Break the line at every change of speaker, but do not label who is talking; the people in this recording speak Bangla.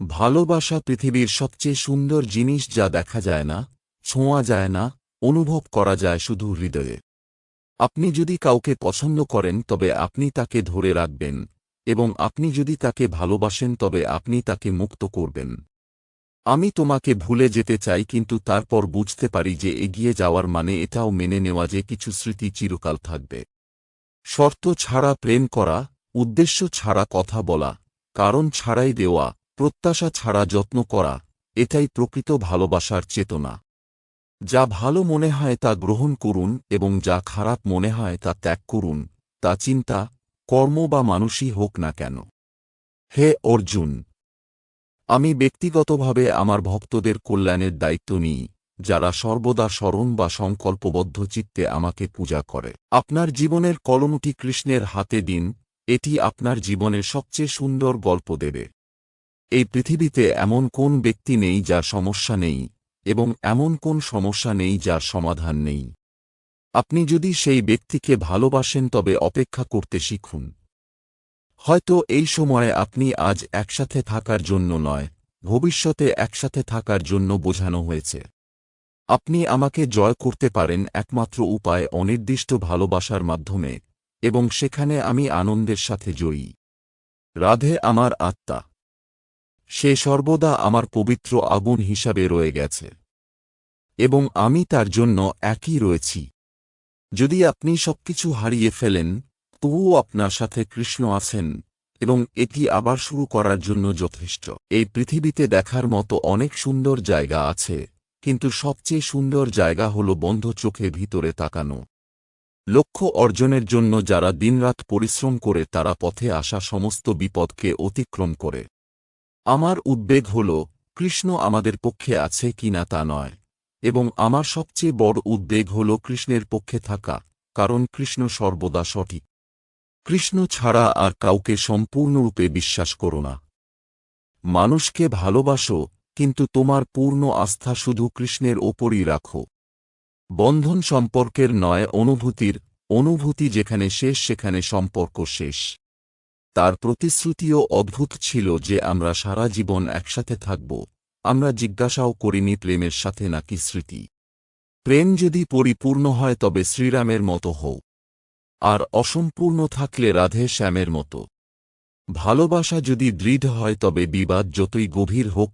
ভালোবাসা পৃথিবীর সবচেয়ে সুন্দর জিনিস যা দেখা যায় না, ছোঁয়া যায় না, অনুভব করা যায় শুধু হৃদয়ে। আপনি যদি কাউকে পছন্দ করেন, তবে আপনি তাকে ধরে রাখবেন এবং আপনি যদি তাকে ভালোবাসেন, তবে আপনি তাকে মুক্ত করবেন। আমি তোমাকে ভুলে যেতে চাই, কিন্তু তারপর বুঝতে পারি যে এগিয়ে যাওয়ার মানে এটাও মেনে নেওয়া যে কিছু স্মৃতি চিরকাল থাকবে। শর্ত ছাড়া প্রেম করা, উদ্দেশ্য ছাড়া কথা বলা, কারণ ছাড়াই দেওয়া, প্রত্যাশা ছাড়া যত্ন করা, এটাই প্রকৃত ভালোবাসার চেতনা। যা ভালো মনে হয় তা গ্রহণ করুন এবং যা খারাপ মনে হয় তা ত্যাগ করুন, তা চিন্তা, কর্ম বা মানুষই হোক না কেন। হে অর্জুন! আমি ব্যক্তিগতভাবে আমার ভক্তদের কল্যাণের দায়িত্ব নিই। যারা সর্বদা স্মরণ বা সংকল্পবদ্ধ চিত্তে আমাকে পূজা করে। আপনার জীবনের কলমটি কৃষ্ণের হাতে দিন, এটি আপনার জীবনের সবচেয়ে সুন্দর গল্প দেবে। এই পৃথিবীতে এমন কোন ব্যক্তি নেই যার সমস্যা নেই, এবং এমন কোন সমস্যা নেই যার সমাধান নেই। আপনি যদি সেই ব্যক্তিকে ভালোবাসেন তবে অপেক্ষা করতে শিখুন। হয়তো এই সময়ে আপনি আজ একসাথে থাকার জন্য নয়, ভবিষ্যতে একসাথে থাকার জন্য বোঝানো হয়েছে। আপনি আমাকে জয় করতে পারেন একমাত্র উপায় অনির্দিষ্ট ভালোবাসার মাধ্যমে, এবং সেখানে আমি আনন্দের সাথে জয়ী। রাধে আমার আত্মা, সে সর্বদা আমার পবিত্র আগুন হিসাবে রয়ে গেছে, এবং আমি তার জন্য একই রয়েছি। যদি আপনি সবকিছু হারিয়ে ফেলেন, তবুও আপনার সাথে কৃষ্ণ আছেন, এবং এটি আবার শুরু করার জন্য যথেষ্ট। এই পৃথিবীতে দেখার মতো অনেক সুন্দর জায়গা আছে কিন্তু সবচেয়ে সুন্দর জায়গা হল বন্ধ চোখে ভিতরে তাকানো। লক্ষ্য অর্জনের জন্য যারা দিনরাত পরিশ্রম করে তারা পথে আসা সমস্ত বিপদকে অতিক্রম করে। আমার উদ্বেগ হল, কৃষ্ণ আমাদের পক্ষে আছে কিনা তা নয়। এবং আমার সবচেয়ে বড় উদ্বেগ হল কৃষ্ণের পক্ষে থাকা, কারণ কৃষ্ণ সর্বদা সঠিক। কৃষ্ণ ছাড়া আর কাউকে সম্পূর্ণরূপে বিশ্বাস করো না। মানুষকে ভালোবাসো কিন্তু তোমার পূর্ণ আস্থা শুধু কৃষ্ণের ওপরই রাখো। বন্ধন সম্পর্কের নয়, অনুভূতির, অনুভূতি যেখানে শেষ, সেখানে সম্পর্ক শেষ। তার প্রতিশ্রুতিও অদ্ভুত ছিল যে আমরা সারা জীবন একসাথে থাকব। আমরা জিজ্ঞাসাও করিনি প্রেমের সাথে নাকি স্মৃতি। প্রেম যদি পরিপূর্ণ হয় তবে শ্রীরামের মতো হোক আর অসম্পূর্ণ থাকলে রাধে শ্যামের মতো। ভালোবাসা যদি দৃঢ় হয় তবে বিবাদ যতই গভীর হোক